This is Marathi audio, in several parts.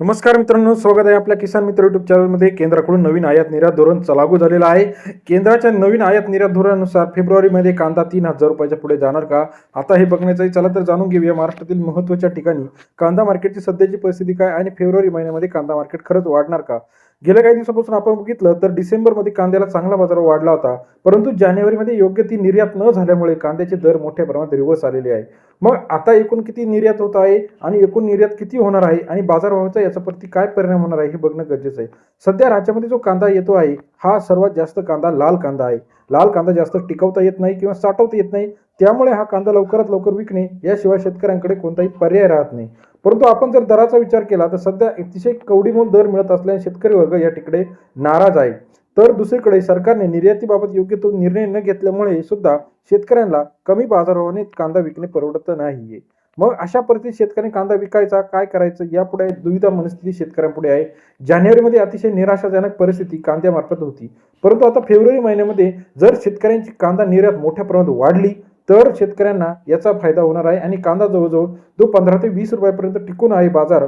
नमस्कार मित्रांनो स्वागत आहे आपल्या किसान मित्र युट्यूब चॅनलमध्ये केंद्राकडून नवीन आयात निर्यात धोरण लागू झालेलं आहे. केंद्राच्या नवीन आयात निर्यात धोरणानुसार फेब्रुवारीमध्ये कांदा तीन हजार रुपयाच्या पुढे जाणार का? आता हे बघण्याचं चला तर जाणून घेऊया महाराष्ट्रातील महत्त्वाच्या ठिकाणी. कांदा मार्केटची सध्याची परिस्थिती काय? आणि फेब्रुवारी महिन्यामध्ये कांदा मार्केट खरंच वाढणार का? गेल्या काही दिवसापासून आपण बघितलं तर डिसेंबरमध्ये कांद्याला चांगला बाजार वाढला होता परंतु जानेवारीमध्ये योग्य ती निर्यात न झाल्यामुळे कांद्याचे दर मोठ्या प्रमाणात रिव्हर्स आलेले आहे. मग आता एकूण किती निर्यात होत आहे आणि एकूण निर्यात किती होणार आहे आणि बाजारभावाचा याच्यावरती काय परिणाम होणार आहे हे बघणं गरजेचं आहे. सध्या राज्यामध्ये जो कांदा येतो आहे हा सर्वात जास्त कांदा लाल कांदा आहे. लाल कांदा जास्त टिकवता येत नाही किंवा साठवता येत नाही त्यामुळे हा कांदा लवकरात लवकर विकणे याशिवाय शेतकऱ्यांकडे कोणताही पर्याय राहत नाही. परंतु आपण जर दराचा विचार केला तर सध्या अतिशय कवडीमोल दर मिळत असल्याने शेतकरी वर्ग या तिकडे नाराज आहे. तर दुसरीकडे सरकारने निर्यातीबाबत योग्य तो निर्णय न घेतल्यामुळे सुद्धा शेतकऱ्यांना कमी बाजारभावाने कांदा विकणे परवडत नाहीये. मग अशा परिस्थितीत शेतकऱ्यांनी कांदा विकायचा काय करायचं? यापुढे दुविधा मनस्थिती शेतकऱ्यांपुढे आहे. जानेवारीमध्ये अतिशय निराशाजनक परिस्थिती कांद्यामार्फत होती. परंतु आता फेब्रुवारी महिन्यामध्ये जर शेतकऱ्यांची कांदा निर्यात मोठ्या प्रमाणात वाढली तर शेतकऱ्यांना याचा फायदा होणार आहे आणि कांदा जवळजवळ जो पंधरा ते वीस रुपयापर्यंत टिकून आहे बाजार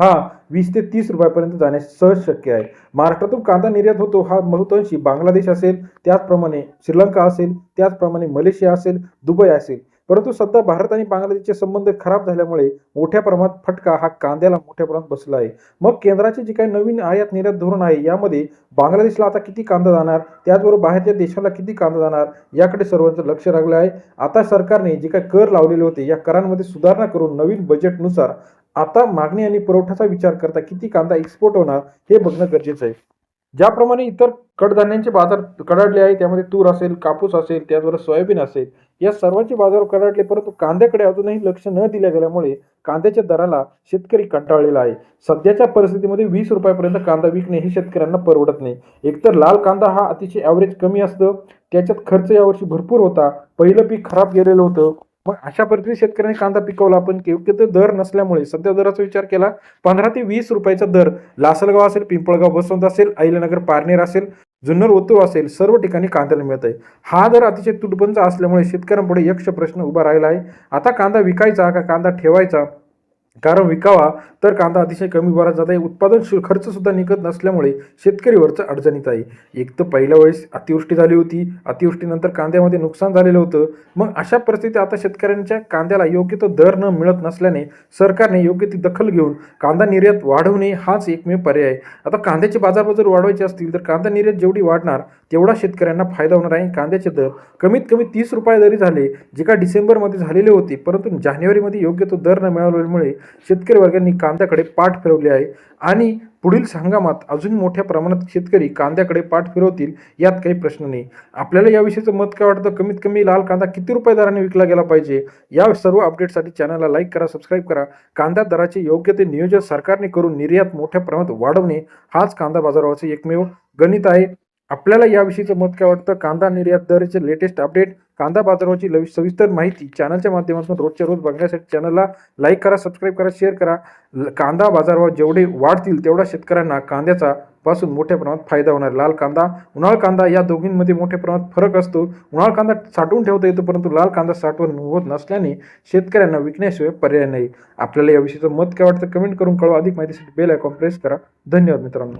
हा वीस ते तीस रुपयापर्यंत जाण्यास सहज शक्य आहे. महाराष्ट्रातून कांदा निर्यात होतो हा बहुतांशी बांगलादेश असेल त्याचप्रमाणे श्रीलंका असेल त्याचप्रमाणे मलेशिया असेल दुबई असेल. परंतु सध्या भारत आणि बांगलादेशचे संबंध खराब झाल्यामुळे मोठ्या प्रमाणात फटका हा कांद्याला मोठ्या प्रमाणात बसला आहे. मग केंद्राचे जे काही नवीन आयात निर्यात धोरण आहे यामध्ये बांगलादेशला आता किती कांदा जाणार? त्याचबरोबर बाहेरच्या देशाला किती कांदा जाणार? याकडे सर्वांचं लक्ष लागलं आहे. आता सरकारने जे काही कर लावलेले होते या करांमध्ये सुधारणा करून नवीन बजेटनुसार आता मागणी आणि पुरवठ्याचा विचार करता किती कांदा एक्सपोर्ट होणार हे बघणं गरजेचं आहे. ज्याप्रमाणे इतर कडधान्यांचे बाजार कडाडले आहे त्यामध्ये तूर असेल कापूस असेल त्याचबरोबर सोयाबीन असेल या सर्वांचे बाजार कडाडले परंतु कांद्याकडे अजूनही लक्ष न दिल्या गेल्यामुळे कांद्याच्या दराला शेतकरी कंटाळलेला आहे. सध्याच्या परिस्थितीमध्ये वीस रुपयापर्यंत कांदा विकणे हे शेतकऱ्यांना परवडत नाही. एकतर लाल कांदा हा अतिशय ॲव्हरेज कमी असतं त्याच्यात खर्च यावर्षी भरपूर होता पहिलं पीक खराब गेलेलं होतं मग अशा परिस्थितीत शेतकऱ्यांनी कांदा पिकवला पण योग्य तो दर नसल्यामुळे सध्या दराचा विचार केला पंधरा ते वीस रुपयाचा दर लासलगाव असेल पिंपळगाव बसवंत असेल अहिल्यानगर पारनेर असेल जुन्नर ओतूर असेल सर्व ठिकाणी कांद्याला मिळत आहे. हा दर अतिशय तुटबंचा असल्यामुळे शेतकऱ्यांपुढे यक्ष प्रश्न उभा राहिला आहे. आता कांदा विकायचा का कांदा ठेवायचा? कारण विकावा तर कांदा अतिशय कमी भरात जात आहे. उत्पादन शुल्क खर्च सुद्धा निघत नसल्यामुळे शेतकरी वरचं अडचणीत आहे. एक तर पहिल्या वेळेस अतिवृष्टी झाली होती. अतिवृष्टीनंतर कांद्यामध्ये नुकसान झालेलं होतं. मग अशा परिस्थितीत आता शेतकऱ्यांच्या कांद्याला योग्य तो दर न मिळत नसल्याने सरकारने योग्य ती दखल घेऊन कांदा निर्यात वाढवणे हाच एकमेव पर्याय आहे. आता कांद्याचे बाजार जर वाढवायचे असतील तर कांदा निर्यात जेवढी वाढणार तेवढा शेतकऱ्यांना फायदा होणार आहे. कांद्याचे दर कमीत कमी तीस रुपये जरी झाले जे का डिसेंबरमध्ये झालेले होते. परंतु जानेवारीमध्ये योग्य तो दर न मिळाल्यामुळे शेतकरी वर्गांनी कांद्याकडे पाठ फिरवली आहे. आणि पुढील हंगामात अजून मोठ्या प्रमाणात शेतकरी कांद्याकडे पाठ फिरवतील यात काही प्रश्न नाही. आपल्याला याविषयीचं मत काय वाटतं? कमीत कमी लाल कांदा किती रुपये दराने विकला गेला पाहिजे? या सर्व अपडेटसाठी चॅनलला लाईक करा सबस्क्राईब करा. कांदा दराचे योग्य ते नियोजन सरकारने करून निर्यात मोठ्या प्रमाणात वाढवणे हाच कांदा बाजारावाचं एकमेव गणित आहे. आपल्याला याविषयीचं मत काय वाटतं? कांदा निर्यात दरचे लेटेस्ट अपडेट कांदा बाजाराची सविस्तर माहिती चॅनलच्या माध्यमातून रोजच्या रोज बघण्यासाठी चॅनलला लाईक करा सबस्क्राईब करा शेअर करा. कांदा बाजारभाव जेवढे वाढतील तेवढा शेतकऱ्यांना कांद्याचा पासून मोठ्या प्रमाणात फायदा होणार. लाल कांदा उन्हाळ कांदा या दोघींमध्ये मोठ्या प्रमाणात फरक असतो. उन्हाळ कांदा साठवून ठेवता येतो परंतु लाल कांदा साठवण होत नसल्याने शेतकऱ्यांना विकण्याशिवाय पर्याय नाही. आपल्याला याविषयीचं मत काय वाटतं? कमेंट करून कळवा. अधिक माहितीसाठी बेल आयकॉन प्रेस करा. धन्यवाद मित्रांनो.